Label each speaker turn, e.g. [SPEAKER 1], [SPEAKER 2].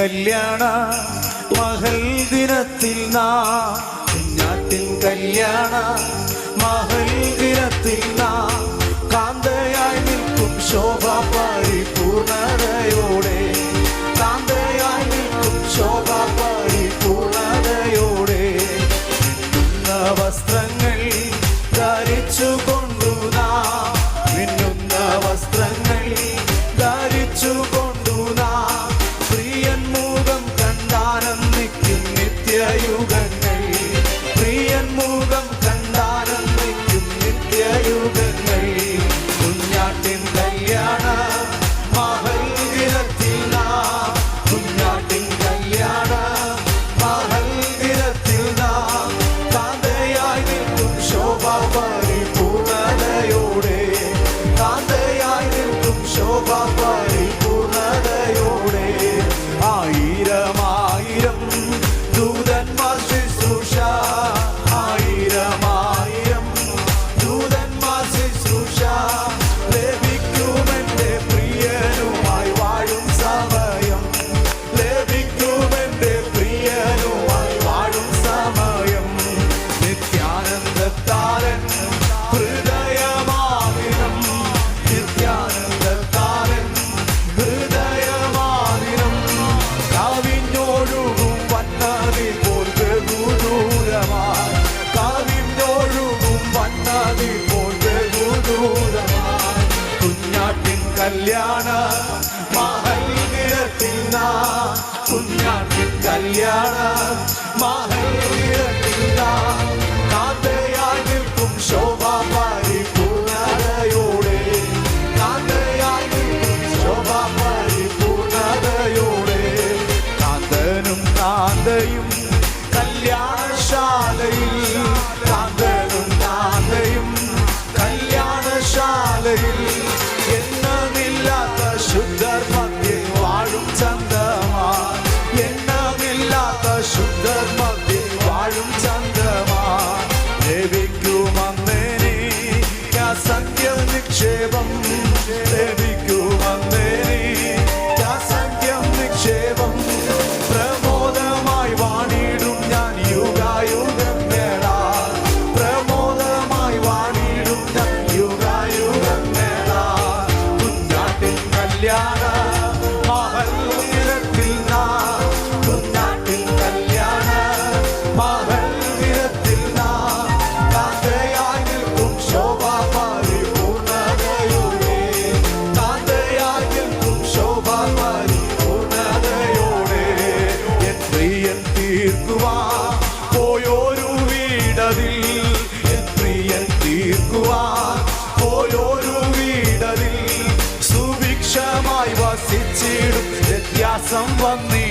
[SPEAKER 1] കല്യാണ മഹൽ ദിനത്തിൽ നാം കുഞ്ഞാട്ടിൻ കല്യാണ മഹൽ ദിനത്തിൽ നാ കാന്തയായി നിൽക്കും ശോഭ പൂർണ yara 阳光里。